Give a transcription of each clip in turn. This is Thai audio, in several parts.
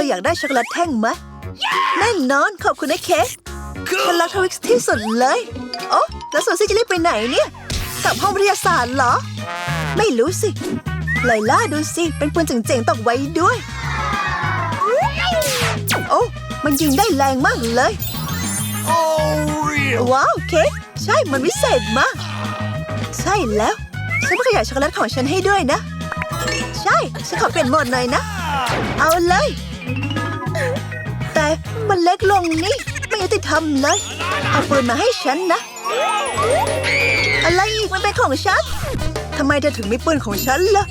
ออยากได้ช็อกโกแลตแท่งไหมแน่นอนขอบคุณนะเค้กฉันรักทวิกซ์ที่สุดเลย โอ้แล้วส่วนซี่จะรีบไปไหนเนี่ยกลับห้องวิทยาศาสตร์เหรอ ไม่รู้สิไลล่าดูสิ เป็นปืนเจ๋งๆตกไว้ด้วย โอ้มันยิงได้แรงมากเลย Oh, real. ว้าวเค้กใช่มันวิเศษมาก ใช่แล้ว ฉันไม่ขยายช็อกโกแลตของฉันให้ด้วยนะ ใช่ ฉันขอเปลี่ยนโหมดหน่อยนะ เอาเลย แต่มันเล็กลงนี่ ไม่ยุติธรรมเลย เอาปืนมาให้ฉันนะ อะไรอีกมันเป็นของฉันทำไมเธอถึงมีปืนของฉันล่ะ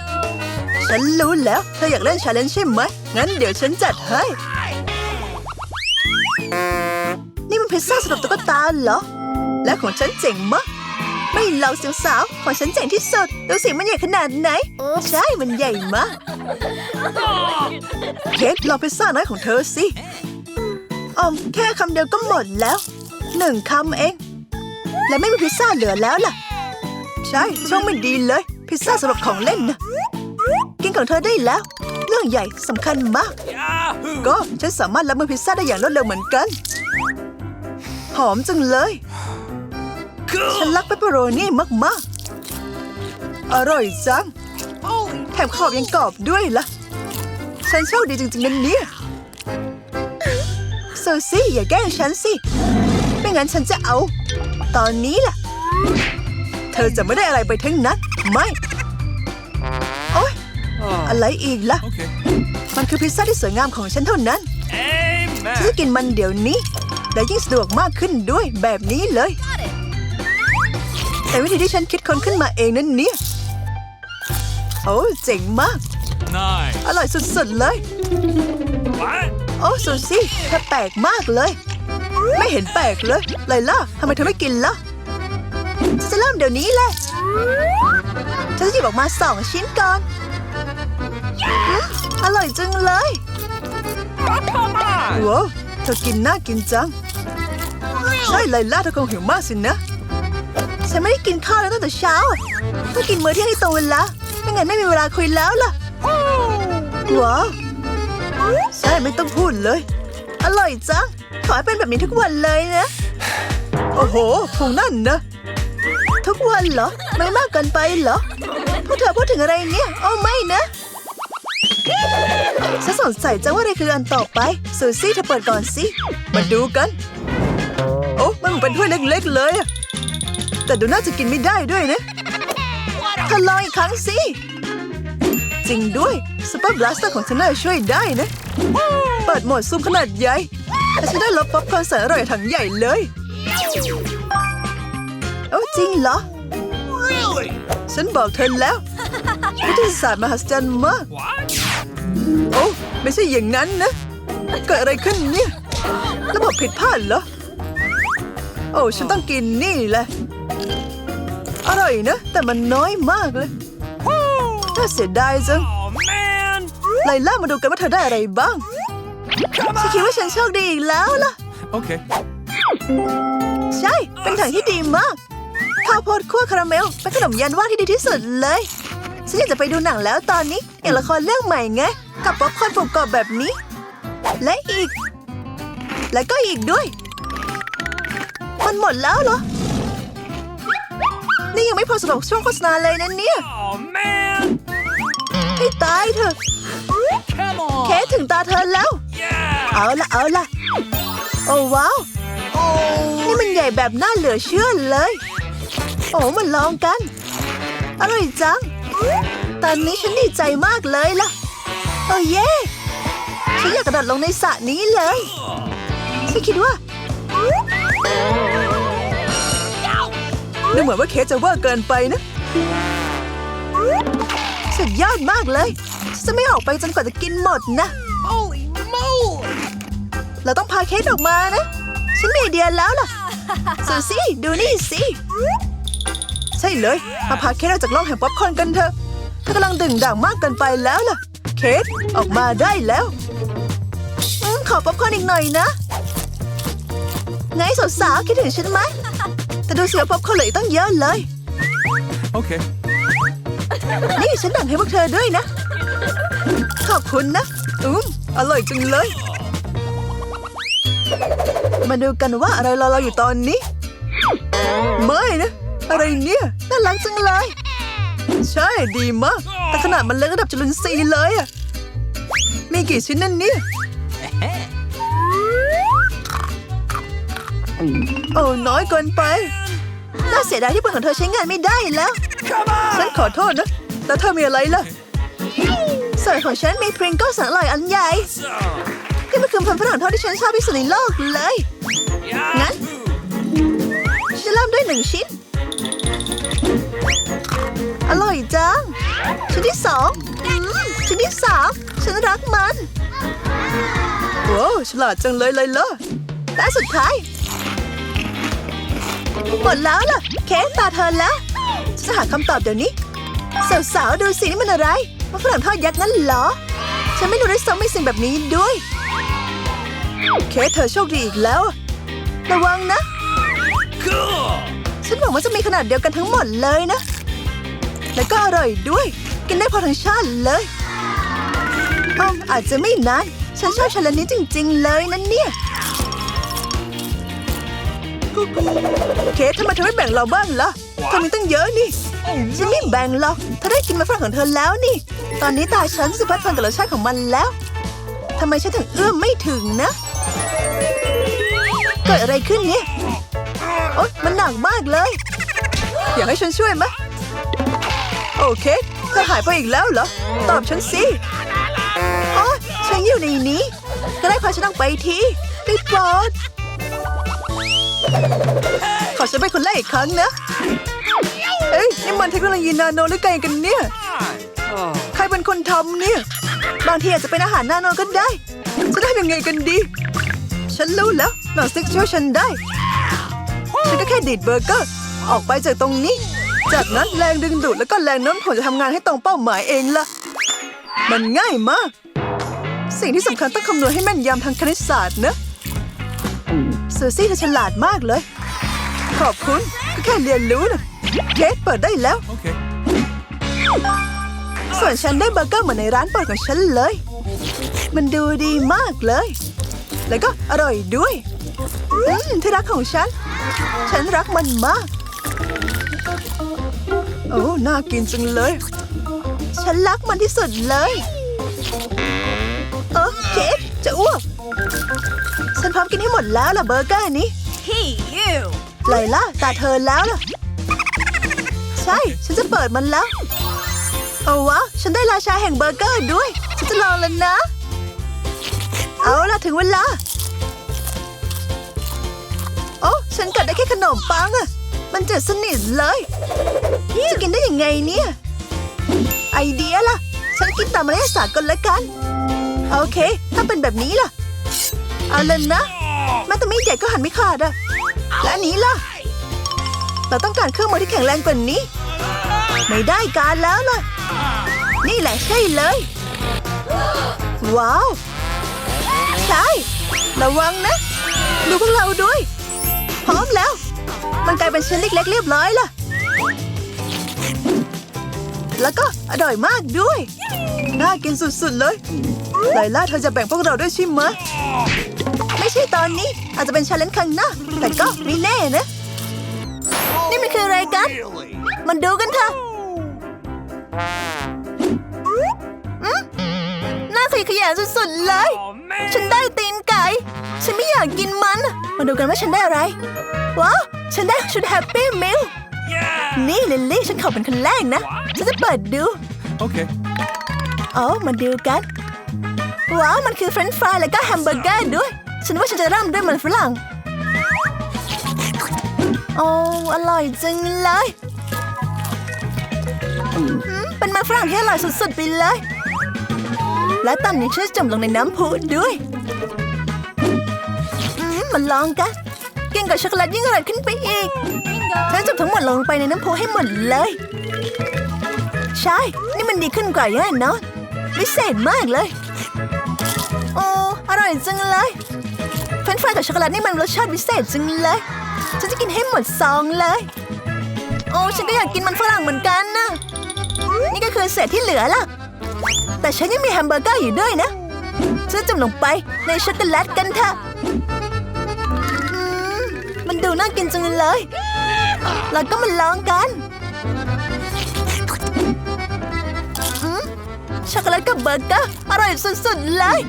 ฉันรู้แล้ว เธออยากเล่นชาเลนจ์ใช่ไหม งั้นเดี๋ยวฉันจัดให้ นี่มันพิซซ่าสำหรับตุ๊กตาเหรอ และของฉันเจ๋งมากไม่เล่าเสียวสาวของฉันเจ๋งที่สุด ดูสิมันใหญ่ขนาดไหน ใช่ มันใหญ่มาก เค้กลองพิซซ่าน้อยของเธอสิ ออมแค่คำเดียวก็หมดแล้วหนึ่งคำเอง และไม่มีพิซซ่าเหลือแล้วล่ะ ใช่ช่องไม่ดีเลย พิซซ่าสำหรับของเล่นนะกินของเธอได้แล้ว เรื่องใหญ่สำคัญมาก Yahoo! ก็ฉันสามารถรับมือพิซซ่าได้อย่างรวดเร็วเหมือนกัน หอมจังเลย ฉัน Cool. รักเปปเปอโรนี่มากๆ อร่อยจัง Holy แถมขอบยังกรอบด้วยล่ะ ฉันโชคดีจริงๆนั่นเนี่ยโซซี่อย่าแกล้งฉันสิ ไม่งั้นฉันจะเอา ตอนนี้ล่ะ เธอจะไม่ได้อะไรไปทั้งนั้น ไม่ โอ๊ย Oh, อะไรอีกล่ะ okay. มันคือพิซซ่าที่สวยงามของฉันเท่านั้นฉันจะ Amen. กินมันเดี๋ยวนี้ และยิ่งสะดวกมากขึ้นด้วยแบบนี้เลย แต่วิธีที่ฉันคิดค้นขึ้นมาเองนั่นเนี่ย โอ้เจ๋งมาก Nice. อร่อยสุดๆเลย What? โอ้ซูซี่เธอแปลกมากเลย ไม่เห็นแปลกเลยไลล่าทำไมเธอไม่กินล่ะฉันจะเริ่มเดี๋ยวนี้แหละฉันจะหยิบออกมาสองชิ้นก่อนอืมอร่อยจังเลย Oh, come on. ว้าวเธอกินน่ากินจัง ใช่ไลล่าเธอคงหิวมากสินะ ฉันไม่ได้กินข้าวแล้วตั้งแต่เช้าต้องกินมื้อเที่ยงให้ตรงเวลาไม่งั้นไม่มีเวลาคุยแล้วล่ะว้าว ใช่ไม่ต้องพูดเลย อร่อยจังขอให้เป็นแบบนี้ทุกวันเลยนะ โอ้โหพุงนั่นนะ ทุกวันเหรอ ไม่มากเกินไปเหรอพวกเธอพูดถึงอะไรเนี่ย โอ้ไม่นะฉันสงสัยจังว่าอะไรคืออันต่อไปซูซี่เธอเปิดก่อนสิมาดูกัน โอ้มันเป็นถ้วยเล็กๆเลยอะแต่ดูน่าจะกินไม่ได้ด้วยนะเธอลองอีกครั้งสิ จริงด้วย ซูเปอร์บลัสเตอร์ของฉันน่าจะช่วยได้นะ เปิดโหมดซูมขนาดใหญ่แต่ฉันได้ลบป๊อปคอร์นแสนอร่อยถังใหญ่เลยโอ้จริงเหรอ Really? ฉันบอกเธอแล้ววิทยาศาสตร์มหัศจรรย์มาก What? โอ้ไม่ใช่อย่างนั้นนะ เกิดอะไรขึ้นเนี่ย ระบบผิดพลาดเหรอ โอ้ฉันต้องกินนี่แหละ อร่อยนะ แต่มันน้อยมากเลย น่าเสียดายจัง Oh, man. ไลล่ามาดูกันว่าเธอได้อะไรบ้าง Come ฉันคิด on. ว่าฉันโชคดีอีกแล้วล่ะ Okay. ใช่ เป็นถังที่ดีมากข้าวโพดคั่วคาราเมล เป็นขนมยันว่างที่ดีที่สุดเลย ฉันอยากจะไปดูหนังแล้วตอนนี้อย่างละครเรื่องใหม่ไง กับป๊อปคอร์นกรอบๆแบบนี้ และอีก และก็อีกด้วย มันหมดแล้วเหรอ นี่ยังไม่พอสำหรับช่วงโฆษณาเลยนะเนี่ย Oh, man. ให้ตายเถอะ Come on. เคสถึงตาเธอแล้ว Yeah. เอาละเอาละโอ้ว้าว นี่มันใหญ่แบบน่าเหลือเชื่อเลย โอ้มันลองกัน อร่อยจัง ตอนนี้ฉันดีใจมากเลยล่ะ โอ้เย่ฉันอยากกระโดดลงในสระนี้เลยฉันคิดว่าดูเหมือนว่าเคสจะเวอร์เกินไปนะ สุดยอดมากเลยฉันจะไม่ออกไปจนกว่าจะกินหมดนะ Holy moly. เราต้องพาเค้กออกมานะ ฉันมีไอเดียแล้วล่ะซูซี่ดูนี่สิใช่เลย มาพาเค้กออกจากร่องแห่งป๊อปคอร์นกันเถอะเธอกำลังดึงด่างมากเกินไปแล้วล่ะ เค้กออกมาได้แล้วอขอป๊อปคอร์นอีกหน่อยนะ ไงสาวๆคิดถึงฉันไหมแต่ดูเสียป๊อปคอร์นเหลือตั้งเยอะเลย Okay. นี่ฉันแบ่งให้พวกเธอด้วยนะ ขอบคุณนะ อืมอร่อยจังเลย มาดูกันว่าอะไรรอเราอยู่ตอนนี้ ไม่นะ อะไรเนี่ยน่ารักจังเลย ใช่ดีมาก แต่ขนาดมันเล็กระดับจุลินทรีย์เลยอะมีกี่ชิ้นนั่นเนี่ยโอ้น้อยเกินไป น่าเสียดายที่ปืนของเธอใช้งานไม่ได้แล้ว ฉันขอโทษนะ แล้วเธอมีอะไรล่ะส่วนของฉันมีพริงเกิลสันอร่อยอันใหญ่ที่มันคือพันธุ์ฝรั่งทอดที่ฉันชอบที่สุดในโลกเลย งั้นฉันจะเริ่มด้วยหนึ่งชิ้น อร่อยจัง ชิ้นที่สองชิ้นที่สามฉันรักมันโว้วฉลาดจังเลยเลยล่ะและสุดท้ายหมดแล้วล่ะ เค้กตาเธอแล้วจะหาคำตอบเดี๋ยวนี้ สาวๆดูสินี่มันอะไรมันฝรั่งทอดยักษ์นั่นเหรอ ฉันไม่รู้ด้วยซ้ำมีสิ่งแบบนี้ด้วย เค้กเธอโชคดีอีกแล้ว ระวังนะ Cool. ฉันหวังว่าจะมีขนาดเดียวกันทั้งหมดเลยนะ แล้วก็อร่อยด้วย กินได้พอทั้งชาติเลยอ้อมอาจจะไม่นาน ฉันชอบชาเลนจ์นี้จริง ๆ เลยนั่นเนี่ย เคสทำไมเธอไม่แบ่งเราบ้างล่ะเธอมีตั้งเยอะนี่ Oh ฉันไม่แบ่งหรอกเธอได้กินมาฝรั่งของเธอแล้วนี่ ตอนนี้ตาฉันสิพัดพันกับรสชาติของมันแล้วทำไมฉันถึงเอื้อมไม่ถึงนะเกิดอะไรขึ้นเนี่ยโอ๊ยมันหนักมากเลย อยากให้ฉันช่วยไหมโอเคเธอหายไปอีกแล้วเหรอ ตอบฉันสิโอ๊ยฉันอยู่ในนี้ก็ได้พาฉันออกไปทีได้โปรด ขอฉันเป็นคนแรกอีกครั้งนะเอ้ยนี่มันเทคโนโลยีนาโนหรือไงกันเนี่ย ใครเป็นคนทำเนี่ย บางทีอาจจะเป็นอาหารนาโนก็ได้ จะได้ยังไงกันดี ฉันรู้แล้วหนอนสติ๊กช่วยฉันได้ ฉันก็แค่ดีดเบอร์เกอร์ ออกไปจากตรงนี้ จากนั้นแรงดึงดูดแล้วก็แรงโน้มถ่วงจะทำงานให้ตรงเป้าหมายเองล่ะ มันง่ายมาก สิ่งที่สำคัญต้องคำนวณให้แม่นยำทางคณิตศาสตร์นะ ซูซี่เธอฉลาดมากเลย ขอบคุณ ก็แค่เรียนรู้นะเคสเปิดได้แล้ว Okay. ส่วนฉันได้เบอร์เกอร์เหมือนในร้านโปรดของฉันเลย มันดูดีมากเลย แล้วก็อร่อยด้วยอืมที่รักของฉัน ฉันรักมันมาก โอ้ น่ากินจังเลย ฉันรักมันที่สุดเลย เออเค้กจะอ้วกฉันพร้ อมกินให้หมดแล้วล่ะเบอร์เกอร์นี้ Hey, you! ไลล่าตาเธอแล้วล่ะ ใช่ ฉันจะเปิดมันแล้ว เอาวะ ฉันได้ราชาแห่งเบอร์เกอร์ด้วย ฉันจะลองแล้วนะ เอาล่ะถึงเวลา โอ้ฉันกัดได้แค่ขนมปังอะมันเจ็ดสนิทเลย จะกินได้ยังไงเนี่ย ไอเดียล่ะ ฉันกินตามมารยาทสากลละกัน โอเค ถ้าเป็นแบบนี้ล่ะ เอาเลยนะแม้แต่มีดใหญ่ก็หันไม่ขาดอะและอันนี้ล่ะ เราต้องการเครื่องมือที่แข็งแรงกว่านี้ ไม่ได้การแล้วล่ะ นี่แหละใช่เลย ว้าว ใช่ ระวังนะ ดูพวกเราด้วย พร้อมแล้ว มันกลายเป็นชิ้นเล็กๆเรียบร้อยล่ะ แล้วก็อร่อยมากด้วย น่ากินสุดๆเลยไลล่าเธอจะแบ่งพวกเราด้วยใช่ไหม ไม่ใช่ตอนนี้ อาจจะเป็นชาเลนจ์ครั้งหน้า แต่ก็ไม่แน่นะ นี่มันคืออะไรกัน Really? มันดูกันเถอะอืมน่าขยะแขยงสุดๆเลย Oh man. ฉันได้ตีนไก่ ฉันไม่อยากกินมัน มาดูกันว่าฉันได้อะไร ว้าว ฉันได้ชุดแฮปปี้มิล Yeah. นี่ลิลลี่ฉันขอเป็นคนแรกนะ ฉันจะเปิดดู Okay. เอามาดูกัน ว้าว มันคือเฟรนช์ฟรายแล้วก็แฮมเบอร์เกอร์ด้วย ฉันว่าฉันจะเริ่มด้วยมันฝรั่ง โอ้ อร่อยจังเลยเป็นมันฝรั่งที่อร่อยสุดๆไปเลย และตอนนี้ฉันจะจมลงในน้ำพุด้วยมมาลองกันกินกับช็อกโกแลตยิ่งอร่อยขึ้นไปอีกฉันจมทั้งหมดลงไปในน้ำพุให้หมดเลย ใช่ นี่มันดีขึ้นกว่าแน่นอนพิเศษมากเลย โอ้ อร่อยจังเลย รนช์ฟรายกับช็อกโกแลตนี่มันรสชาติพิเศษจังเลย ฉันจะกินให้หมดซองเลย โอ้ฉันก็อยากกินมันฝรั่งเหมือนกันนะ นี่ก็คือเศษที่เหลือล่ะ แต่ฉันยังมีแฮมเบอร์เกอร์อยู่ด้วยนะฉันจะจุ่มลงไปในช็อกโกแลตกันเถอะมมันดูน่ากินจังเลยแล้วก็มาลองกันช็อกโกแลตกับเบอร์เกอร์อร่อยสุดๆเลย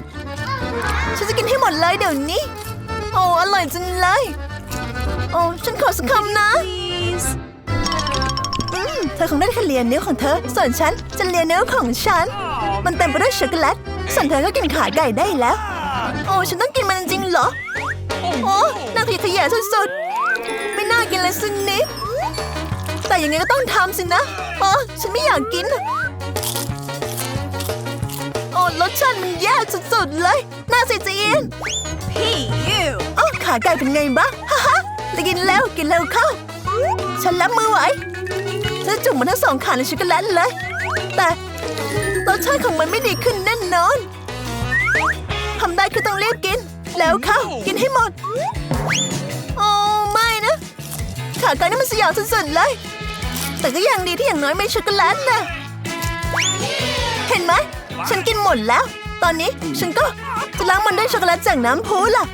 ฉันจะกินให้หมดเลยเดี๋ยวนี้ โอ้อร่อยจังเลย โอ้ฉันขอสักคำนะอืมเธอคงได้แค่เลียนนิ้วของเธอ ส่วนฉันจะเลียนนิ้วของฉัน มันเต็มไปด้วยช็อกโกแลตส่วนเธอก็กินขาไก่ได้แล้ว โอ้ฉันต้องกินมันจริงเหรอ โอ้น่าขยะแขยะสุดๆ ไม่น่ากินเลยสักนิดแต่ยังไงก็ต้องทำสินะอ๋อฉันไม่อยากกิน โอ้รสชาติมันแย่สุดๆเลย น่าเสียใจเอง Hey, you! โอ้ขาไก่เป็นไงบ้างฮ่าฮ่าได้กินแล้วกินเร็วเข้า ฉันรับมือไหวฉันจุ่มมันทั้งสองขาในช็อกโกแลตเลย แต่รสชาติของมันไม่ดีขึ้นแน่นอนทำได้คือต้องรีบกิน แล้วเข้า กินให้หมด โอ้ไม่นะ ขาไก่นี่มันสยองสุดๆเลย แต่ก็ยังดีที่อย่างน้อยไม่ช็อกโกแลตนะเห็นไหม ฉันกินหมดแล้ว ตอนนี้ฉันก็ จะล้างมันด้วยช็อกโกแลตจากน้ำพุล่ะ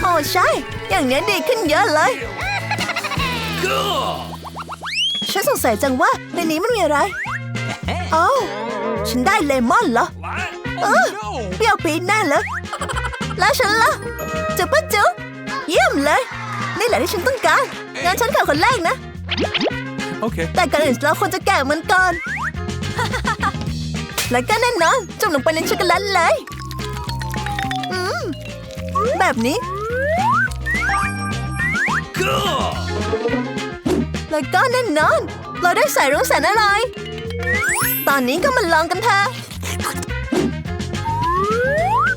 โอ้ใช่ อย่างนี้ดีขึ้นเยอะเลย Cool. ฉันสงสัยจังว่าในนี้มันมีอะไรเอ้าฉันได้เลมอนเหรอ What? เออ No. เปรี้ยวปี๊ดแน่เลยแล้วฉันล่ะจุ๊บปะจุ๊บเยี่ยมเลย นี่แหละที่ฉันต้องการงั้นฉันขอคนแรกนะ Okay. แต่ก่อนอื่นเราควรจะแกะมันก่อน แล้วก็แน่นอนจุ่มลงไปในช็อกโกแลตเลยอืมแบบนี้ Cool. แล้วก็แน่นอน เราได้ใส่รุ้งแสนอร่อย ตอนนี้ก็มาลองกันเถอะ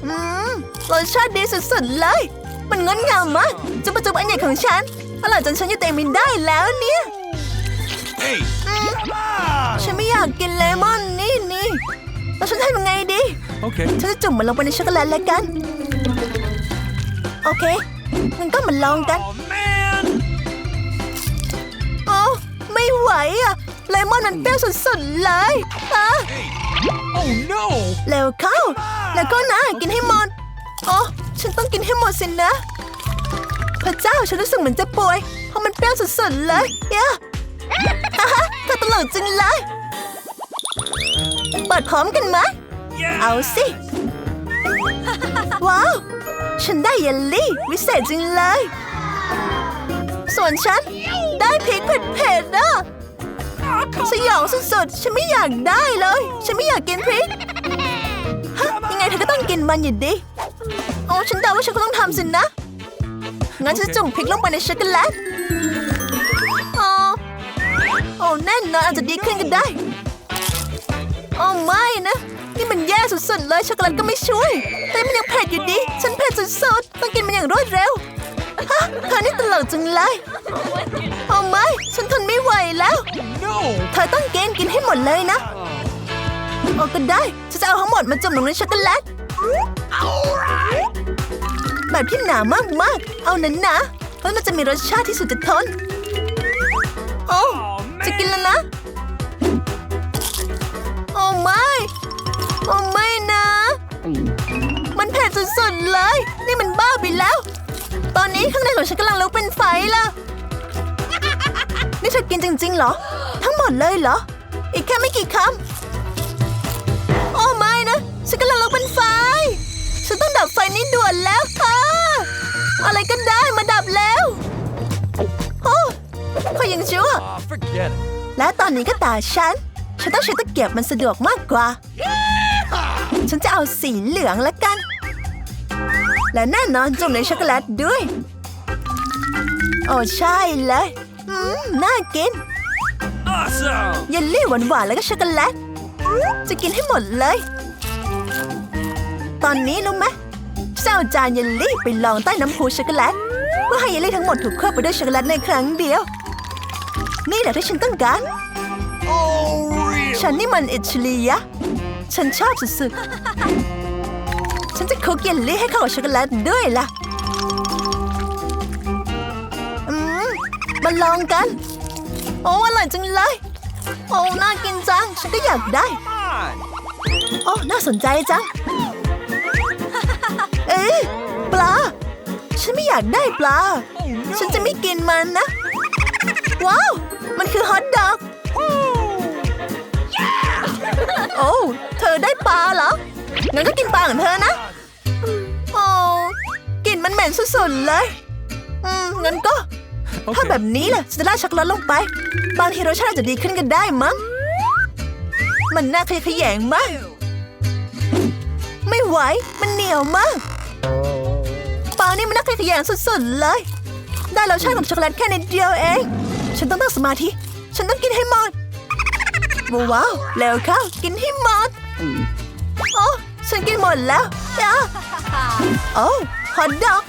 อืมรสชาติดีสุดๆเลย มันงดงามมากจุ๊บจุ๊บอันใหญ่ของฉันอร่อยจนฉันอยู่เต็มไม่ได้แล้วเนี่ย Hey. อืม Come on. ฉันไม่อยากกินเลมอนนี่นี่ แล้วฉันทำยังไงดี Okay. ฉันจะจุ่มมันลงไปในช็อกโกแลตแล้วกัน โอเค มันก็มาลองกัน Oh man. โอ้ ไม่ไหวอะเลมอนมันเปรี้ยวสุดๆเลยอะ Oh no. เร็วเข้า แล้วก็นะ กินให้หมดอ๋อฉันต้องกินให้หมดสินะ พระเจ้า ฉันรู้สึกเหมือนจะป่วย เพราะมันเปรี้ยวสุดๆเลยเย้ฮ่าฮ่าเธอตลกจังเลย เปิดพร้อมกันไหม Yeah. เอาสิ ว้าว ฉันได้เยลลี่ วิเศษจริงเลย ส่วนฉัน ได้พริกเผ็ดๆนะสยองสุดๆ ฉันไม่อยากได้เลย ฉันไม่อยากกินพริก ฮะ ยังไงเธอก็ต้องกินมันอยู่ดีโอ้ฉันเดาว่าฉันก็ต้องทำสินะ งั้นฉันจะจุ่มพริกลงไปในช็อกโกแลตอ๋อโอ้แน่นอนอาจจะดีขึ้นก็ได้ โอ้ไม่นะ นี่มันแย่สุดๆเลยช็อกโกแลตก็ไม่ช่วย แต่มันยังเผ็ดอยู่ดี ฉันเผ็ดสุดๆต้องกินมันอย่างรวดเร็วฮะเธอนี่ตลกจังเลยโอ้ไม่ฉันทนไม่ไหวแล้ว No. เธอต้องกินกินให้หมดเลยนะโอ้ก็ได้ฉันจะเอาทั้งหมดมาจุ่มลงในช็อกโกแลตแบบที่หนามากๆ เอานั้นนะเพราะมันจะมีรสชาติที่สุดจะทน โอ้ Oh จะ man. กินแล้วนะ ไปแล้ว ตอนนี้ข้างในของฉันกำลังลุกเป็นไฟแล้วนี่เธอกินจริงๆเหรอ ทั้งหมดเลยเหรอ อีกแค่ไม่กี่คำโอ้ไม่นะ ฉันกำลังลุกเป็นไฟ ฉันต้องดับไฟนี้ด่วนแล้วค่ะอะไรก็ได้มาดับแล้ว โอ้ขอยังชั่ว Ah, forget it. และตอนนี้ก็ตาฉัน ฉันต้องใช้ตะเกียบมันสะดวกมากกว่า ฉันจะเอาสีเหลืองละกัน และแน่นอนจุ่มในช็อกโกแลตด้วย โอ้ใช่เลยอืมน่ากิน Awesome. เยลลี่หวานๆแล้วก็ช็อกโกแลต จะกินให้หมดเลย ตอนนี้รู้ไหมฉันจะเอาจานเยลลี่ไปลองใต้น้ำพุช็อกโกแลตเพื่อให้เยลลี่ทั้งหมดถูกเคลือบไปด้วยช็อกโกแลตในครั้งเดียว นี่แหละที่ฉันต้องการ Oh real. ฉันนี่มันอิจฉลียะ ฉันชอบสุดๆ ฉันจะคลุกเยลลี่ให้เข้ากับช็อกโกแลตด้วยล่ะ อืม มาลองกัน โอ้อร่อยจังเลย โอ้น่ากินจัง ฉันก็อยากได้ Come on. โอ้น่าสนใจจัง เอ๊ะปลา ฉันไม่อยากได้ปลา ฉันจะไม่กินมันนะ ว้าว มันคือฮอทดอกโอ้ เธอได้ปลาเหรอ งั้นก็กินปลาของเธอนะโอ้กลิ่น มันเหม็นสุดๆเลย อืม งั้นก็ ถ้าแบบนี้แหละฉันจะราดช็อกโกแลตลงไป บางทีรสชาติอาจจะดีขึ้นก็ได้มั้ง มันน่าขยะแขยงมาก ไม่ไหว มันเหนียวมากปลานี่มันน่าขยะแขยงสุดๆเลย ได้รสชาติของช็อกโกแลตแค่นิดเดียวเอง ฉันต้องตั้งสมาธิ ฉันต้องกินให้หมด ว้าวเร็วเข้ากินให้หมดโอ้ฉันกินหมดแล้วจ้าโอ้ ฮอตดอก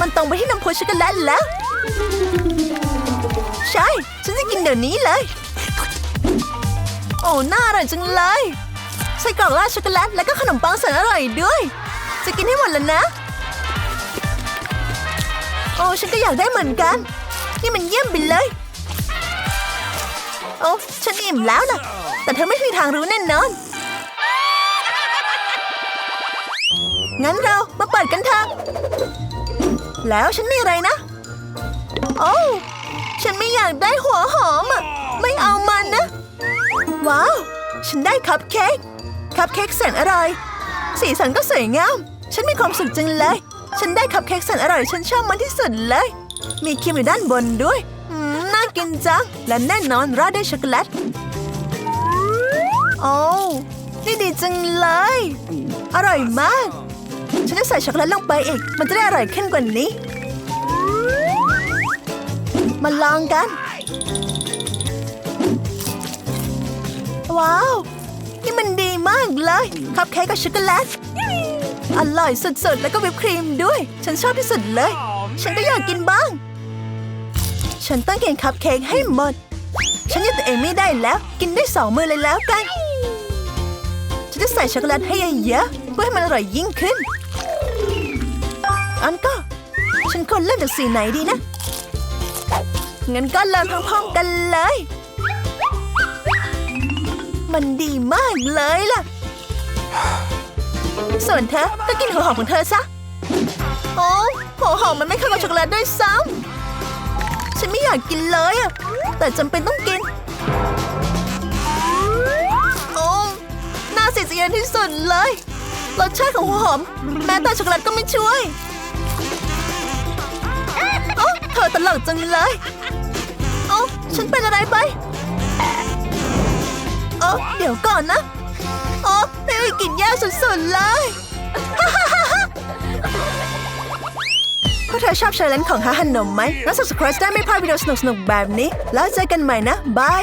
มันตรงไปที่น้ำพุช็อกโกแลตแล้ว ใช่ ฉันจะกินเดี๋ยวนี้เลย โอ้น่าอร่อยจังเลยไส้กรอกราดช็อกโกแลตแล้วก็ขนมปังแสนอร่อยด้วย จะกินให้หมดแล้วนะ โอ้ฉันก็อยากได้เหมือนกัน นี่มันเยี่ยมไปเลย โอ้ฉันอิ่มแล้วนะแต่เธอไม่มีทางรู้แน่นอน งั้นเรามาเปิดกันเถอะ แล้วฉันมีอะไรนะ โอ้ ฉันไม่อยากได้หัวหอมอะไม่เอามันนะ ว้าว ฉันได้คัพเค้ก คัพเค้กแสนอร่อย สีสันก็สวยงาม ฉันมีความสุขจังเลย ฉันได้คัพเค้กแสนอร่อย ฉันชอบมันที่สุดเลย มีครีมอยู่ด้านบนด้วยน่ากินจัง และแน่นอนราดด้วยช็อกโกแลต โอ้นี่ดีจังเลย อร่อยมาก ฉันจะใส่ช็อกโกแลตลงไปอีก มันจะได้อร่อยขึ้นกว่านี้ มาลองกัน ว้าว นี่มันดีมากเลย คัพเค้กกับช็อกโกแลต อร่อยสุดๆ แล้วก็วิปครีมด้วย ฉันชอบที่สุดเลย ฉันก็อยากกินบ้าง ฉันต้องกินคัพเค้กให้หมด ฉันยุดตัวเองไม่ได้แล้ว กินได้สองมือเลยแล้วกันฉันจะใส่ช็อกโกแลตให้เยอะๆเพื่อให้มันอร่อยยิ่งขึ้น อันก็ ฉันควรเริ่มจากสีไหนดีนะ งั้นก็เริ่มพร้อมๆกันเลย มันดีมากเลยล่ะ ส่วนเธอก็กินหัวหอมของเธอซะ โอ้หัวหอมมันไม่เข้ากับช็อกโกแลตด้วยซ้ำฉันไม่อยากกินเลยอะแต่จำเป็นต้องกิน โอ้น่าเสียใจที่สุดเลยรสชาติของหัวหอม แม้แต่ช็อกโกแลตก็ไม่ช่วย เธอตลกจังเลยโอ้ฉันเป็นอะไรไปโอ้เดี๋ยวก่อนนะโอ้ไม่กินแย่สุดๆเลยพวกเธอชอบชาเลนของฮาฮันนมไหมแล้วสับสครายได้ไม่พลาดวิดีโอสนุกๆแบบนี้ แล้วเจอกันใหม่นะ บาย